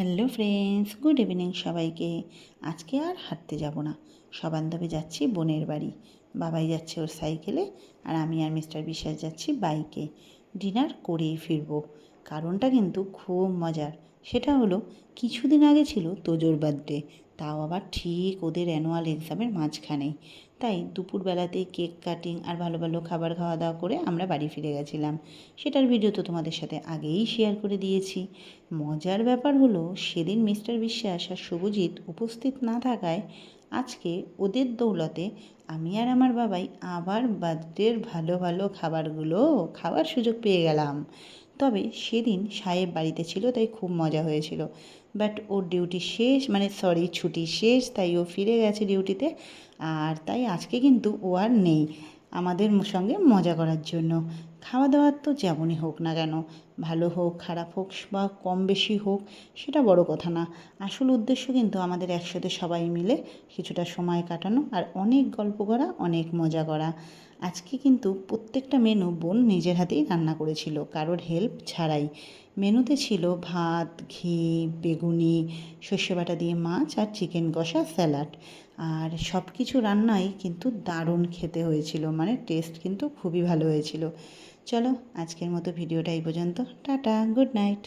Hello friends, good evening সবাইকে। আজকে আর হাঁটতে যাব না। সবান্ধবে যাচ্ছি বোনের বাড়ি। বাবাই যাচ্ছে ওর সাইকেলে আর আমি আর মিস্টার বিশ্বাস যাচ্ছি বাইকে। ডিনার করেই ফিরবো। কারণটা কিন্তু খুব মজার। সেটা হলো, কিছুদিন আগে ছিল তোজোর বার্থডে তাও আবার ঠিক ওদের অ্যানুয়াল এক্সামের মাঝখানেই। তাই দুপুরবেলাতেই কেক কাটিং আর ভালো ভালো খাবার খাওয়া দাওয়া করে আমরা বাড়ি ফিরে গেছিলাম। সেটার ভিডিও তো তোমাদের সাথে আগেই শেয়ার করে দিয়েছি। মজার ব্যাপার হলো, সেদিন মিস্টার বিশ্বাস আর শুভজিৎ উপস্থিত না থাকায় আজকে ওদের দৌলতে আমি আর আমার বাবাই আবার বার্থডের ভালো ভালো খাবারগুলো খাওয়ার সুযোগ পেয়ে গেলাম। তবে সেদিন সাহেব বাড়িতে ছিল, তাই খুব মজা হয়েছিল। বাট ওর ডিউটি শেষ মানে সরি ছুটি শেষ, তাই ও ফিরে গেছে ডিউটিতে আর তাই আজকে কিন্তু ও আর নেই, আমাদের সঙ্গে মজা করার জন্য। খাওয়া দাওয়ার তো যেমনই হোক না কেন, ভালো হোক, খারাপ হোক বা কম বেশি হোক, সেটা বড় কথা না। আসল উদ্দেশ্য কিন্তু আমাদের একসাথে সবাই মিলে কিছুটা সময় কাটানো আর অনেক গল্প করা, অনেক মজা করা। আজকে কিন্তু প্রত্যেকটা মেনু বোন নিজের হাতেই রান্না করেছিল, কারোর হেল্প ছাড়াই। মেনুতে ছিল ভাত, ঘি, বেগুনি, সর্ষে বাটা দিয়ে মাছ আর চিকেন কষা স্যালাড আর সব কিছু রান্নাই কিন্তু দারুণ খেতে হয়েছিল মানে টেস্ট কিন্তু খুবই ভালো হয়েছিল। চলো আজকের মতো ভিডিওটা এই পর্যন্ত। Tata good night.